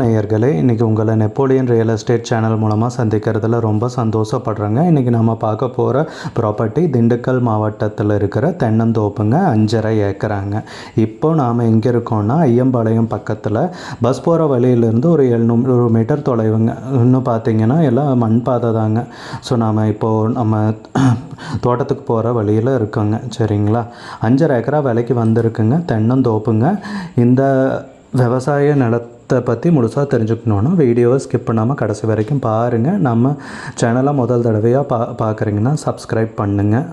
நேயர்களே இன்றைக்கி உங்களை நெப்போலியன் ரியல் எஸ்டேட் சேனல் மூலமாக சந்திக்கிறதுல ரொம்ப சந்தோஷப்படுறேங்க. இன்றைக்கி நம்ம பார்க்க போகிற ப்ராப்பர்ட்டி திண்டுக்கல் மாவட்டத்தில் இருக்கிற தென்னந்தோப்புங்க அஞ்சரை ஏக்கராங்க. இப்போ நாம் எங்கே இருக்கோம்னா ஐயம்பாளையம் பக்கத்தில் பஸ் போகிற வழியிலேருந்து ஒரு எழுநூறு மீட்டர் தொலைவுங்க. இன்னும் பார்த்தீங்கன்னா எல்லாம் மண் பாதை தாங்க. ஸோ நாம் இப்போது நம்ம தோட்டத்துக்கு போகிற வழியில் இருக்கோங்க. சரிங்களா? அஞ்சரை ஏக்கரா விலைக்கு வந்திருக்குங்க தென்னந்தோப்புங்க. இந்த விவசாய நிலத்தை பற்றி முழுசாக தெரிஞ்சுக்கணுன்னா வீடியோவை ஸ்கிப் பண்ணாமல் கடைசி வரைக்கும் பாருங்கள் நம்ம சேனலை முதல் தடவையாக பா பார்க்குறீங்கன்னா சப்ஸ்கிரைப் பண்ணுங்கள்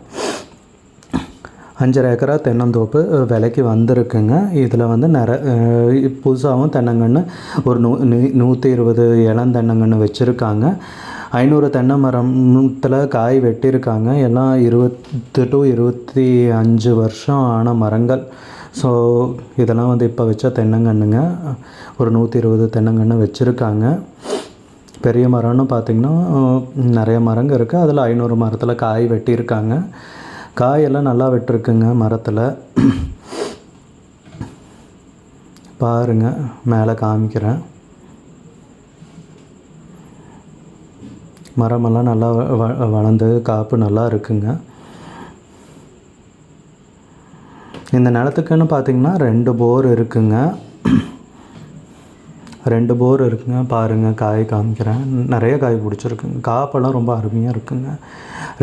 அஞ்சரை ஏக்கரா தென்னந்தோப்பு விலைக்கு வந்திருக்குங்க. இதில் வந்து நிற புதுசாகவும் தென்னங்கன்று ஒரு நூ நூற்றி இருபது இளம் தென்னங்கன்று வச்சுருக்காங்க. ஐநூறு தென்னை மரத்தில் காய் வெட்டியிருக்காங்க எல்லாம் இருபத்து டு இருபத்தி அஞ்சு வருஷம் ஆன மரங்கள். ஸோ இதெல்லாம் வந்து இப்போ வச்ச தென்னங்கன்றுங்க ஒரு நூற்றி இருபது தென்னங்கன்று வச்சுருக்காங்க. பெரிய மரம்னு பார்த்திங்கன்னா நிறைய மரங்க இருக்குது அதில் ஐநூறு மரத்தில் காய் வெட்டியிருக்காங்க. காயெல்லாம் நல்லா வெட்டிருக்குங்க மரத்தில். பாருங்க மேலே காமிக்கிறேன். மரமெல்லாம் நல்லா வ- வளர்ந்து காப்பு நல்லா இருக்குங்க. இந்த நிலத்துக்குன்னு பார்த்தீங்கன்னா ரெண்டு போர் இருக்குங்க. ரெண்டு போர் இருக்குங்க. பாருங்கள் காய் காமிக்கிறேன். நிறைய காய் பிடிச்சிருக்குங்க. காப்பெல்லாம் ரொம்ப அருமையாக இருக்குங்க.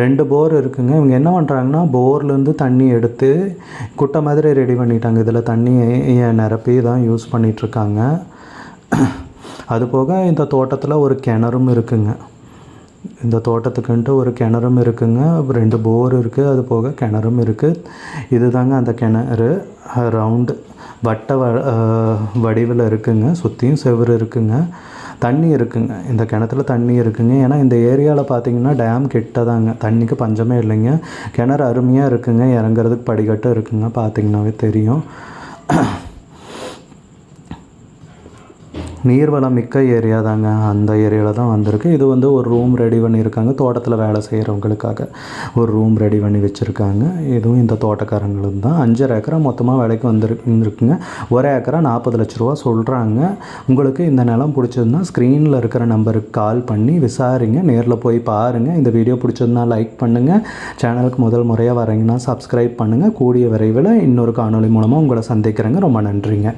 ரெண்டு போர் இருக்குங்க. இவங்க என்ன பண்ணுறாங்கன்னா போர்லேருந்து தண்ணி எடுத்து குட்டை மாதிரி ரெடி பண்ணிட்டாங்க. இதில் தண்ணியை நிரப்பி தான் யூஸ் பண்ணிகிட்ருக்காங்க அது போக இந்த தோட்டத்தில் ஒரு கிணறும் இருக்குங்க. இந்த தோட்டத்துக்குன்ட்டு ஒரு கிணறும் இருக்குங்க. ரெண்டு போர் இருக்குது அது போக கிணறும் இருக்குது இதுதாங்க அந்த கிணறு. ரவுண்டு வட்ட வ வடிவில் இருக்குங்க. சுற்றியும் செவுரு இருக்குங்க. தண்ணி இருக்குங்க. இந்த கிணத்துல தண்ணி இருக்குங்க. ஏன்னா இந்த ஏரியாவில் பார்த்தீங்கன்னா டேம் கிட்ட தாங்க தண்ணிக்கு பஞ்சமே இல்லைங்க. கிணறு அருமையாக இருக்குங்க. இறங்குறதுக்கு படிக்கட்டு இருக்குங்க. பார்த்தீங்கன்னாவே தெரியும். நீர்வளம் மிக்க ஏரியா தாங்க. அந்த ஏரியாவில் தான் வந்திருக்கு. இது வந்து ஒரு ரூம் ரெடி பண்ணியிருக்காங்க தோட்டத்தில் வேலை செய்கிறவங்களுக்காக ஒரு ரூம் ரெடி பண்ணி வச்சுருக்காங்க. இதுவும் இந்த தோட்டக்காரங்களும் தான். அஞ்சரை ஏக்கரா மொத்தமாக வேலைக்கு வந்துருக்குங்க. ஒரு ஏக்கரா நாற்பது லட்ச ரூபா சொல்கிறாங்க உங்களுக்கு இந்த நிலம் பிடிச்சதுன்னா ஸ்க்ரீனில் இருக்கிற நம்பருக்கு கால் பண்ணி விசாரிங்க. நேரில் போய் பாருங்கள் இந்த வீடியோ பிடிச்சதுன்னா லைக் பண்ணுங்கள் சேனலுக்கு முதல் முறையாக வரீங்கன்னா சப்ஸ்கிரைப் பண்ணுங்கள் கூடிய விரைவில் இன்னொரு காணொளி மூலமாக உங்களை சந்திக்கிறேங்க. ரொம்ப நன்றிங்க.